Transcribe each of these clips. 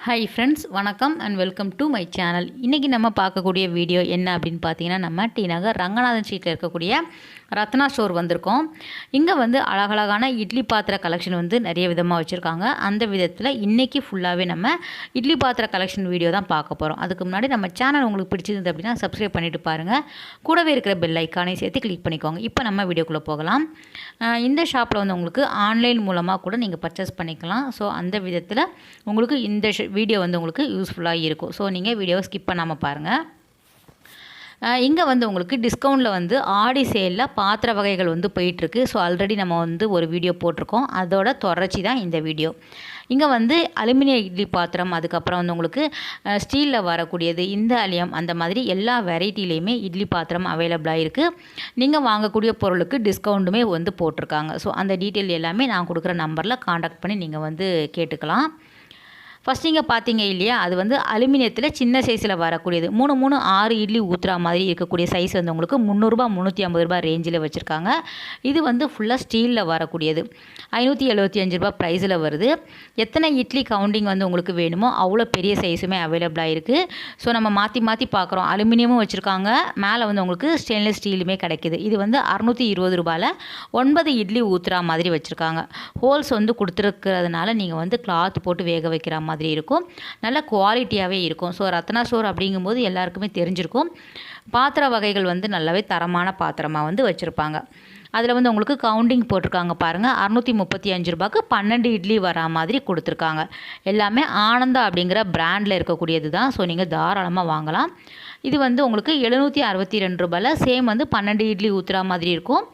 Hi friends வணக்கம் and welcome to my channel இன்றைக்கி நம்ம பார்க்கக்கூடிய வீடியோ என்ன அப்படின்னு பார்த்தீங்கன்னா நம்ம டி நகர் ரங்கநாதன் ஸ்ட்ரீட்டில் இருக்கக்கூடிய ரத்னா ஸ்டோர் வந்திருக்கோம். இங்கே வந்து அழகழகான இட்லி பாத்திர கலெக்ஷன் வந்து நிறைய விதமாக வச்சுருக்காங்க. அந்த விதத்தில் இன்றைக்கி ஃபுல்லாகவே நம்ம இட்லி பாத்திர கலெக்ஷன் வீடியோ தான் பார்க்க போகிறோம் அதுக்கு முன்னாடி நம்ம சேனல் உங்களுக்கு பிடிச்சிருந்து அப்படின்னா சப்ஸ்கிரைப் பண்ணிட்டு பாருங்கள் கூடவே இருக்கிற பெல் ஐக்கானையும் சேர்த்து கிளிக் பண்ணிக்கோங்க. இப்போ நம்ம வீடியோக்குள்ளே போகலாம். இந்த ஷாப்பில் வந்து உங்களுக்கு ஆன்லைன் மூலமாக கூட நீங்கள் பர்ச்சேஸ் பண்ணிக்கலாம். ஸோ அந்த விதத்தில் உங்களுக்கு இந்த வீடியோ வந்து உங்களுக்கு யூஸ்ஃபுல்லாக இருக்கும். ஸோ நீங்கள் வீடியோவை ஸ்கிப் பண்ணாமல் பாருங்கள் இங்கே வந்து உங்களுக்கு டிஸ்கவுண்ட்டில் வந்து ஆடி சேலில் பாத்திர வகைகள் வந்து போயிட்டுருக்கு. ஸோ ஆல்ரெடி நம்ம வந்து ஒரு வீடியோ போட்டிருக்கோம். அதோட தொடர்ச்சி தான் இந்த வீடியோ இங்கே வந்து அலுமினிய இட்லி பாத்திரம் அதுக்கப்புறம் வந்து உங்களுக்கு ஸ்டீலில் வரக்கூடியது இந்த அலியம் அந்த மாதிரி எல்லா வெரைட்டிலையுமே இட்லி பாத்திரம் அவைலபிளாக இருக்குது நீங்கள் வாங்கக்கூடிய பொருளுக்கு டிஸ்கவுண்ட்டுமே வந்து போட்டிருக்காங்க. ஸோ அந்த டீட்டெயில் எல்லாமே நான் கொடுக்குற நம்பரில் காண்டாக்ட் பண்ணி நீங்கள் வந்து கேட்டுக்கலாம். ஃபஸ்ட் நீங்கள் பார்த்தீங்க இல்லையா அது வந்து அலுமினியத்தில் சின்ன சைஸில் வரக்கூடியது. மூணு மூணு ஆறு இட்லி ஊற்றுற மாதிரி இருக்கக்கூடிய சைஸ் வந்து உங்களுக்கு முந்நூறுரூபா முந்நூற்றி ஐம்பது ரூபா ரேஞ்சில் வச்சுருக்காங்க. இது வந்து ஃபுல்லாக ஸ்டீலில் வரக்கூடியது. ஐநூற்றி எழுபத்தி அஞ்சு ரூபா ப்ரைஸில் வருது. எத்தனை இட்லி கவுண்டிங் வந்து உங்களுக்கு வேணுமோ அவ்வளோ பெரிய சைஸுமே அவைலபிளாக இருக்குது ஸோ நம்ம மாற்றி மாற்றி பார்க்குறோம் அலுமினியமும் வச்சுருக்காங்க. மேலே வந்து உங்களுக்கு ஸ்டெயின்லெஸ் ஸ்டீலுமே கிடைக்கிது. இது வந்து அறநூற்றி இருபது ரூபாயில் ஒன்பது இட்லி ஊற்றுற மாதிரி வச்சுருக்காங்க. ஹோல்ஸ் வந்து கொடுத்துருக்கிறதுனால நீங்கள் வந்து கிளாத் போட்டு வேக வைக்கிற மாதிரி மாதிரி இருக்கும். நல்ல குவாலிட்டியாகவே இருக்கும். ஸோ ரத்னா ஸ்டோர் அப்படிங்கும்போது எல்லாருக்குமே தெரிஞ்சிருக்கும். பாத்திர வகைகள் வந்து நல்லாவே தரமான பாத்திரமாக வந்து வச்சுருப்பாங்க. அதில் வந்து உங்களுக்கு கவுண்டிங் போட்டிருக்காங்க பாருங்கள் அறநூற்றி முப்பத்தி அஞ்சு ரூபாய்க்கு பன்னெண்டு இட்லி வரா மாதிரி கொடுத்துருக்காங்க. எல்லாமே ஆனந்தா அப்படிங்கிற பிராண்டில் இருக்கக்கூடியது தான் ஸோ நீங்கள் தாராளமாக வாங்கலாம். இது வந்து உங்களுக்கு எழுநூற்றி அறுபத்தி ரெண்டு ரூபாயில் சேம் வந்து பன்னெண்டு இட்லி ஊற்றுற மாதிரி இருக்கும்.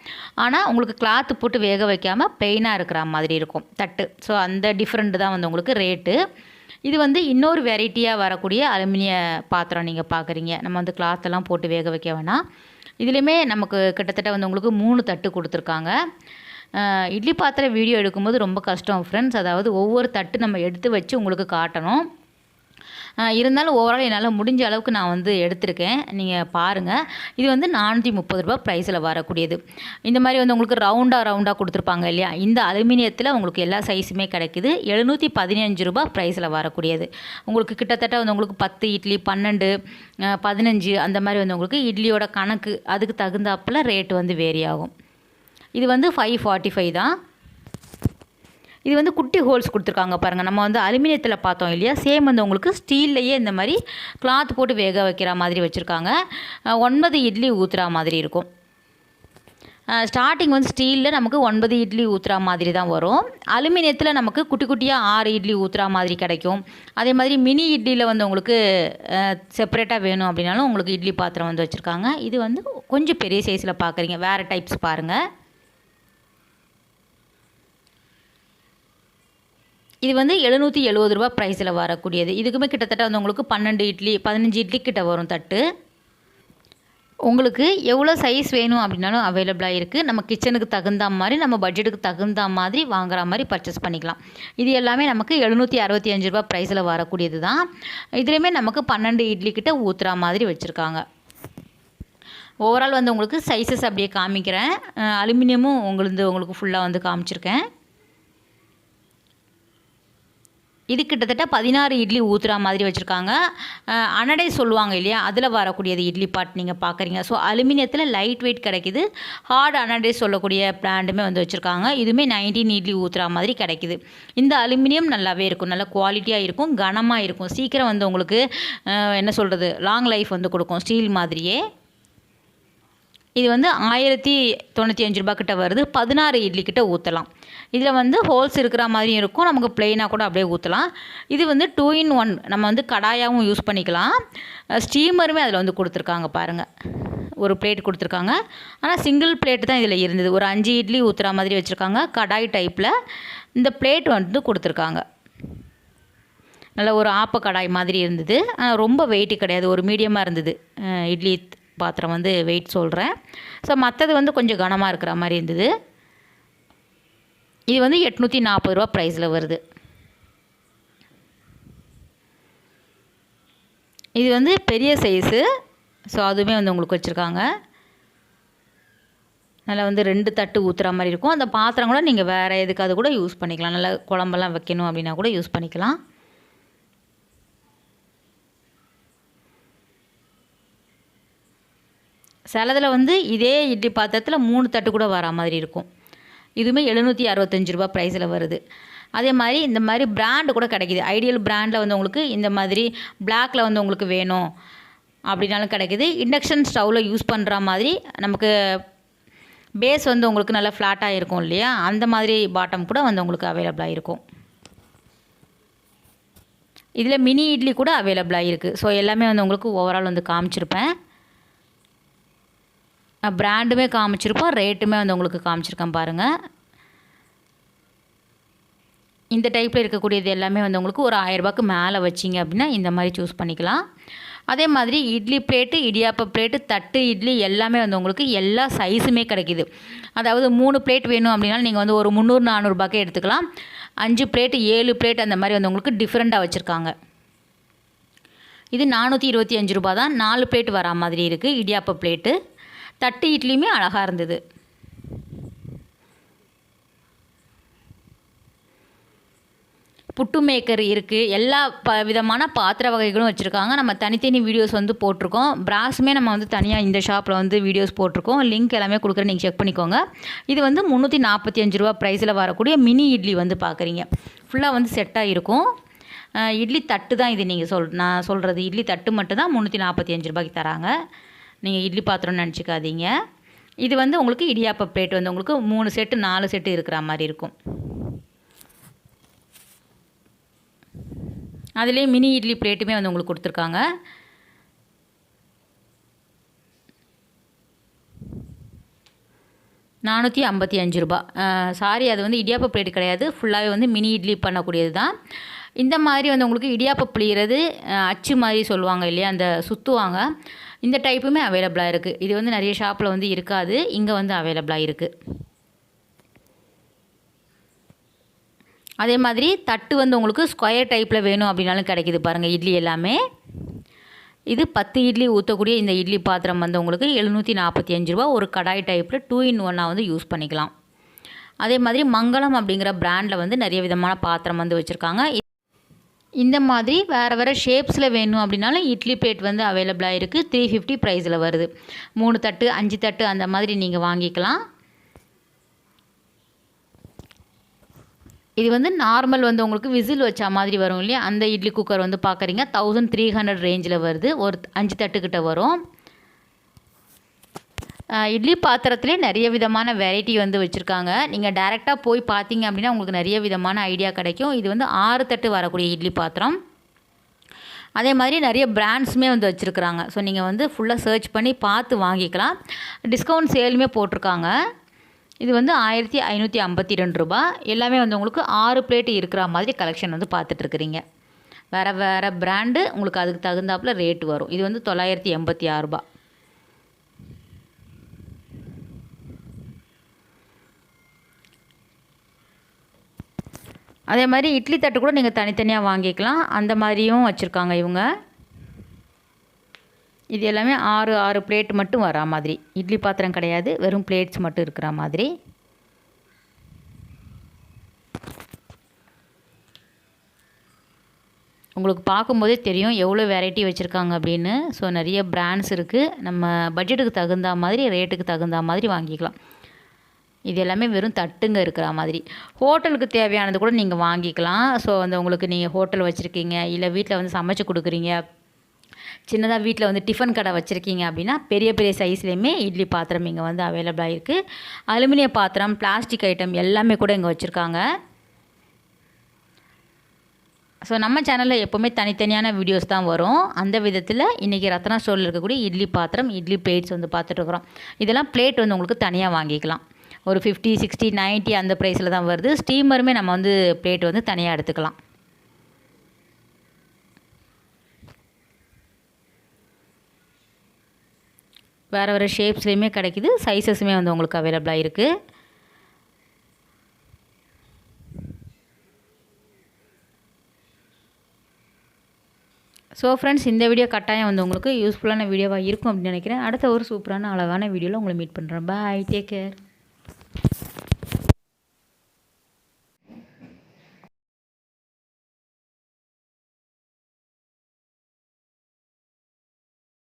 ஆனால் உங்களுக்கு கிளாத்து போட்டு வேக வைக்காமல் பெயினாக இருக்கிற மாதிரி இருக்கும். தட்டு. ஸோ அந்த டிஃப்ரெண்ட் தான் வந்து உங்களுக்கு ரேட்டு இது வந்து இன்னொரு வெரைட்டியாக வரக்கூடிய அலுமினிய பாத்திரம் நீங்கள் பார்க்குறீங்க நம்ம வந்து கிளாத்தெல்லாம் போட்டு வேக வைக்க வேணாம். இதுலேயுமே நமக்கு கிட்டத்தட்ட வந்து உங்களுக்கு மூணு தட்டு கொடுத்துருக்காங்க. இட்லி பாத்திரம் வீடியோ எடுக்கும்போது ரொம்ப கஷ்டம் ஃப்ரெண்ட்ஸ் அதாவது ஒவ்வொரு தட்டு நம்ம எடுத்து வச்சு உங்களுக்கு காட்டணும். இருந்தாலும் ஓவரால் என்னால் முடிஞ்ச அளவுக்கு நான் வந்து எடுத்திருக்கேன். நீங்கள் பாருங்கள் இது வந்து நானூற்றி முப்பது ரூபா ப்ரைஸில் வரக்கூடியது. இந்த மாதிரி வந்து உங்களுக்கு ரவுண்டாக ரவுண்டாக கொடுத்துருப்பாங்க இல்லையா? இந்த அலுமினியத்தில் உங்களுக்கு எல்லா சைஸுமே கிடைக்குது. எழுநூற்றி பதினஞ்சு ரூபா ப்ரைஸில் வரக்கூடியது. உங்களுக்கு கிட்டத்தட்ட வந்து உங்களுக்கு பத்து இட்லி பன்னெண்டு பதினஞ்சு அந்த மாதிரி வந்து உங்களுக்கு இட்லியோட கணக்கு அதுக்கு தகுந்தாப்பில் ரேட் வந்து வேரி ஆகும். இது வந்து ஃபைவ் ஃபார்ட்டி ஃபைவ் தான். இது வந்து குட்டி ஹோல்ஸ் கொடுத்துருக்காங்க பாருங்கள் நம்ம வந்து அலுமினியத்தில் பார்த்தோம் இல்லையா? சேம் வந்து உங்களுக்கு ஸ்டீல்லையே இந்த மாதிரி கிளாத் போட்டு வேக வைக்கிற மாதிரி வச்சுருக்காங்க. ஒன்பது இட்லி ஊற்றுற மாதிரி இருக்கும். ஸ்டார்டிங் வந்து ஸ்டீலில் நமக்கு ஒன்பது இட்லி ஊற்றுற மாதிரி தான் வரும். அலுமினியத்தில் நமக்கு குட்டி குட்டியாக ஆறு இட்லி ஊற்றுற மாதிரி கிடைக்கும். அதே மாதிரி மினி இட்லியில் வந்து உங்களுக்கு செப்பரேட்டாக வேணும் அப்படின்னாலும் உங்களுக்கு இட்லி பாத்திரம் வந்து வச்சுருக்காங்க. இது வந்து கொஞ்சம் பெரிய சைஸில் பார்க்குறீங்க வேறு டைப்ஸ் பாருங்கள் இது வந்து எழுநூற்றி எழுபது ரூபா ப்ரைஸில் வரக்கூடியது. இதுக்குமே கிட்டத்தட்ட வந்து உங்களுக்கு பன்னெண்டு இட்லி பதினஞ்சு இட்லி கிட்ட வரும் தட்டு. உங்களுக்கு எவ்வளோ சைஸ் வேணும் அப்படின்னாலும் அவைலபிளாக இருக்குது நம்ம கிச்சனுக்கு தகுந்த மாதிரி நம்ம பட்ஜெட்டுக்கு தகுந்த மாதிரி வாங்குற மாதிரி பர்ச்சேஸ் பண்ணிக்கலாம். இது எல்லாமே நமக்கு எழுநூற்றி அறுபத்தி அஞ்சு ரூபா ப்ரைஸில் வரக்கூடியது தான். இதுலேயுமே நமக்கு பன்னெண்டு இட்லி கிட்ட ஊற்றுற மாதிரி வச்சுருக்காங்க. ஓவரால் வந்து உங்களுக்கு சைஸஸ் அப்படியே காமிக்கிறேன். அலுமினியமும் உங்களுக்கு உங்களுக்கு ஃபுல்லாக வந்து காமிச்சிருக்கேன். இது கிட்டத்தட்ட பதினாறு இட்லி ஊற்றுற மாதிரி வச்சுருக்காங்க. அனடை சொல்லுவாங்க இல்லையா? அதில் வரக்கூடியது இட்லி பாட் நீங்கள் பார்க்குறீங்க ஸோ அலுமினியத்தில் லைட் வெயிட் கிடைக்குது. ஹார்ட் அனடை சொல்லக்கூடிய பிராண்டுமே வந்து வச்சுருக்காங்க. இதுவுமே நைன்டீன் இட்லி ஊற்றுற மாதிரி கிடைக்குது. இந்த அலுமினியம் நல்லாவே இருக்கும். நல்ல குவாலிட்டியாக இருக்கும். கனமாக இருக்கும். சீக்கிரம் வந்து உங்களுக்கு என்ன சொல்கிறது லாங் லைஃப் வந்து கொடுக்கும். ஸ்டீல் மாதிரியே. இது வந்து ஆயிரத்தி தொண்ணூற்றி அஞ்சு ரூபா கிட்ட வருது. பதினாறு இட்லி கிட்ட ஊற்றலாம் இதில் வந்து ஹோல்ஸ் இருக்கிற மாதிரியும் இருக்கும். நமக்கு பிளெயினாக கூட அப்படியே ஊற்றலாம் இது வந்து டூ இன் ஒன் நம்ம வந்து கடாயாகவும் யூஸ் பண்ணிக்கலாம். ஸ்டீமருமே அதில் வந்து கொடுத்துருக்காங்க பாருங்கள் ஒரு பிளேட் கொடுத்துருக்காங்க. ஆனால் சிங்கிள் பிளேட் தான் இதில் இருந்தது. ஒரு அஞ்சு இட்லி ஊற்றுற மாதிரி வச்சுருக்காங்க. கடாய் டைப்பில் இந்த பிளேட் வந்து கொடுத்துருக்காங்க. நல்ல ஒரு ஆப்ப கடாய் மாதிரி இருந்தது. ஆனால் ரொம்ப வெயிட்டு கிடையாது. ஒரு மீடியமாக இருந்தது. இட்லி பாத்திரம் வந்து வெயிட் சொல்கிறேன் ஸோ மற்றது வந்து கொஞ்சம் கனமாக இருக்கிற மாதிரி இருந்தது. இது வந்து எட்நூற்றி நாற்பது ரூபா ப்ரைஸில் வருது. இது வந்து பெரிய சைஸு ஸோ அதுவுமே வந்து உங்களுக்கு வச்சுருக்காங்க. நல்லா வந்து ரெண்டு தட்டு ஊற்றுற மாதிரி இருக்கும். அந்த பாத்திரம் கூட நீங்கள் வேறு எதுக்காவது கூட யூஸ் பண்ணிக்கலாம். நல்லா குழம்பெல்லாம் வைக்கணும் அப்படின்னா கூட யூஸ் பண்ணிக்கலாம். சிலதில் வந்து இதே இட்லி பாத்திரத்தில் மூணு தட்டு கூட வரா மாதிரி இருக்கும். இதுவுமே எழுநூற்றி அறுபத்தஞ்சு ரூபா ப்ரைஸில் வருது. அதே மாதிரி இந்த மாதிரி பிராண்டு கூட கிடைக்கிது. ஐடியல் பிராண்டில் வந்து உங்களுக்கு இந்த மாதிரி பிளாக்ல வந்து உங்களுக்கு வேணும் அப்படின்னாலும் கிடைக்கிது. இண்டக்ஷன் ஸ்டவ்வில் யூஸ் பண்ணுற மாதிரி நமக்கு பேஸ் வந்து உங்களுக்கு நல்லா ஃப்ளாட்டாக இருக்கும் இல்லையா? அந்த மாதிரி பாட்டம் கூட வந்து உங்களுக்கு அவைலபிளாக இருக்கும். இதில் மினி இட்லி கூட அவைலபிளாக இருக்குது ஸோ எல்லாமே வந்து உங்களுக்கு ஓவரால் வந்து காமிச்சிருப்பேன். பிராண்டுமே காமிச்சிருப்போம் ரேட்டுமே வந்து உங்களுக்கு காமிச்சிருக்கேன் பாருங்கள் இந்த டைப்பில் இருக்கக்கூடியது எல்லாமே வந்து உங்களுக்கு ஒரு ஆயிரரூபாக்கு மேலே வச்சிங்க அப்படின்னா இந்த மாதிரி சூஸ் பண்ணிக்கலாம். அதே மாதிரி இட்லி பிளேட்டு இடியாப்ப பிளேட்டு தட்டு இட்லி எல்லாமே வந்து உங்களுக்கு எல்லா சைஸுமே கிடைக்கிது. அதாவது மூணு பிளேட் வேணும் அப்படின்னாலும் நீங்கள் வந்து ஒரு முந்நூறு நானூறுபாக்கே எடுத்துக்கலாம். அஞ்சு பிளேட்டு ஏழு பிளேட் அந்த மாதிரி வந்து உங்களுக்கு டிஃப்ரெண்ட்டாக வச்சுருக்காங்க. இது நானூற்றி இருபத்தி அஞ்சு ரூபா தான். நாலு பிளேட் வரா மாதிரி இருக்குது இடியாப்ப பிளேட்டு தட்டு இட்லியுமே அழகாக இருந்தது. புட்டு மேக்கர் இருக்குது எல்லா ப விதமான பாத்திர வகைகளும் வச்சுருக்காங்க. நம்ம தனித்தனி வீடியோஸ் வந்து போட்டிருக்கோம். பிராஸுமே நம்ம வந்து தனியாக இந்த ஷாப்பில் வந்து வீடியோஸ் போட்டிருக்கோம். லிங்க் எல்லாமே கொடுக்குறேன். நீங்கள் செக் பண்ணிக்கோங்க. இது வந்து முந்நூற்றி நாற்பத்தி அஞ்சு ரூபா ப்ரைஸில் வரக்கூடிய மினி இட்லி வந்து பார்க்குறீங்க ஃபுல்லாக வந்து செட்டாக இருக்கும். இட்லி தட்டு தான் இது நீங்கள் சொல் நான் சொல்கிறது இட்லி தட்டு மட்டும் தான் முந்நூற்றி நாற்பத்தி அஞ்சு ரூபாய்க்கு தராங்க. நீங்கள் இட்லி பாத்திரம்னு நினச்சிக்காதீங்க. இது வந்து உங்களுக்கு இடியாப்ப பிளேட் வந்து உங்களுக்கு மூணு செட்டு நாலு செட்டு இருக்கிற மாதிரி இருக்கும். அதுலேயே மினி இட்லி பிளேட்டுமே வந்து உங்களுக்கு கொடுத்துருக்காங்க. நானூற்றி ஐம்பத்தி அஞ்சு ரூபா. சாரி அது வந்து இடியாப்ப பிளேட் கிடையாது. ஃபுல்லாகவே வந்து மினி இட்லி பண்ணக்கூடியது தான் இந்த மாதிரி வந்து உங்களுக்கு இடியாப்ப புளிகிறது அச்சு மாதிரி சொல்லுவாங்க இல்லையா அந்த சுற்றுவாங்க இந்த டைப்புமே அவைலபிளாக இருக்குது இது வந்து நிறைய ஷாப்பில் வந்து இருக்காது. இங்கே வந்து அவைலபிளாக இருக்குது அதே மாதிரி தட்டு வந்து உங்களுக்கு ஸ்கொயர் டைப்பில் வேணும் அப்படின்னாலும் கிடைக்கிது பாருங்கள் இட்லி எல்லாமே. இது பத்து இட்லி ஊற்றக்கூடிய இந்த இட்லி பாத்திரம் வந்து உங்களுக்கு எழுநூற்றி நாற்பத்தி அஞ்சு ரூபா. ஒரு கடாய் டைப்பில் டூ இன் ஒன்னாக வந்து யூஸ் பண்ணிக்கலாம். அதே மாதிரி மங்களம் அப்படிங்கிற பிராண்டில் வந்து நிறைய விதமான பாத்திரம் வந்து வச்சுருக்காங்க. இந்த மாதிரி வேறு வேறு ஷேப்ஸில் வேணும் அப்படின்னாலும் இட்லி பிளேட் வந்து அவைலபிளாக இருக்குது த்ரீ ஃபிஃப்டி ப்ரைஸில் வருது. மூணு தட்டு அஞ்சு தட்டு அந்த மாதிரி நீங்கள் வாங்கிக்கலாம். இது வந்து நார்மல் வந்து உங்களுக்கு விசில் வச்ச மாதிரி வரும் இல்லையா? அந்த இட்லி குக்கர் வந்து பார்க்குறீங்க தௌசண்ட் த்ரீ ஹண்ட்ரட் ரேஞ்சில் வருது. ஒரு அஞ்சு தட்டுக்கிட்ட வரும். இட்லி பாத்திரத்துலேயே நிறைய விதமான வெரைட்டி வந்து வச்சுருக்காங்க. நீங்கள் டேரெக்டாக போய் பார்த்தீங்க அப்படின்னா உங்களுக்கு நிறைய விதமான ஐடியா கிடைக்கும். இது வந்து ஆறு தட்டு வரக்கூடிய இட்லி பாத்திரம். அதே மாதிரி நிறைய பிராண்ட்ஸுமே வந்து வச்சுருக்குறாங்க. ஸோ நீங்கள் வந்து ஃபுல்லாக சர்ச் பண்ணி பார்த்து வாங்கிக்கலாம். டிஸ்கவுண்ட் சேலுமே போட்டிருக்காங்க. இது வந்து ஆயிரத்தி ஐநூற்றி ஐம்பத்தி ரெண்டு ரூபா. எல்லாமே வந்து உங்களுக்கு ஆறு பிளேட் இருக்கிற மாதிரி கலெக்ஷன் வந்து பார்த்துட்ருக்குறீங்க வேறு வேறு பிராண்டு உங்களுக்கு அதுக்கு தகுந்தாப்பில் ரேட் வரும். இது வந்து தொள்ளாயிரத்தி எண்பத்தி ஆறு அதே மாதிரி இட்லி தட்டு கூட நீங்கள் தனித்தனியாக வாங்கிக்கலாம். அந்த மாதிரியும் வச்சுருக்காங்க இவங்க. இது எல்லாமே ஆறு ஆறு பிளேட் மட்டும் வரா மாதிரி. இட்லி பாத்திரம் கிடையாது வெறும் பிளேட்ஸ் மட்டும் இருக்கிற மாதிரி. உங்களுக்கு பார்க்கும்போதே தெரியும் எவ்வளோ வெரைட்டி வச்சுருக்காங்க அப்படின்னு. ஸோ நிறைய பிராண்ட்ஸ் இருக்குது நம்ம பட்ஜெட்டுக்கு தகுந்த மாதிரி ரேட்டுக்கு தகுந்த மாதிரி வாங்கிக்கலாம். இது எல்லாமே வெறும் தட்டுங்க இருக்கிற மாதிரி. ஹோட்டலுக்கு தேவையானது கூட நீங்கள் வாங்கிக்கலாம். ஸோ வந்து உங்களுக்கு நீங்கள் ஹோட்டல் வச்சுருக்கீங்க இல்லை வீட்டில் வந்து சமைச்சு கொடுக்குறீங்க. சின்னதாக வீட்டில் வந்து டிஃபன் கடை வச்சுருக்கீங்க அப்படின்னா பெரிய பெரிய சைஸ்லேயுமே இட்லி பாத்திரம் இங்கே வந்து அவைலபிளாக இருக்குது அலுமினிய பாத்திரம் பிளாஸ்டிக் ஐட்டம் எல்லாமே கூட இங்கே வச்சுருக்காங்க. ஸோ நம்ம சேனலில் எப்போவுமே தனித்தனியான வீடியோஸ் தான் வரும். அந்த விதத்தில் இன்றைக்கி ரத்னா ஸ்டோரில் இருக்கக்கூடிய இட்லி பாத்திரம் இட்லி பிளேட்ஸ் வந்து பார்த்துட்ருக்குறோம் இதெல்லாம் பிளேட் வந்து உங்களுக்கு தனியாக வாங்கிக்கலாம். ஒரு ஃபிஃப்டி சிக்ஸ்டி நைன்ட்டி அந்த ப்ரைஸில் தான் வருது. ஸ்டீமருமே நம்ம வந்து பிளேட் வந்து தனியாக எடுத்துக்கலாம். வேறு வேறு ஷேப்ஸ்லேயுமே கிடைக்கிது. சைஸஸுமே வந்து உங்களுக்கு அவைலபிளாக இருக்குது ஸோ ஃப்ரெண்ட்ஸ் இந்த வீடியோ கட்டாயம் வந்து உங்களுக்கு யூஸ்ஃபுல்லான வீடியோவாக இருக்கும் அப்படின்னு நினைக்கிறேன். அடுத்த ஒரு சூப்பரான அழகான வீடியோவில் உங்களை மீட் பண்ணுறேன் பாய் டேக் கேர்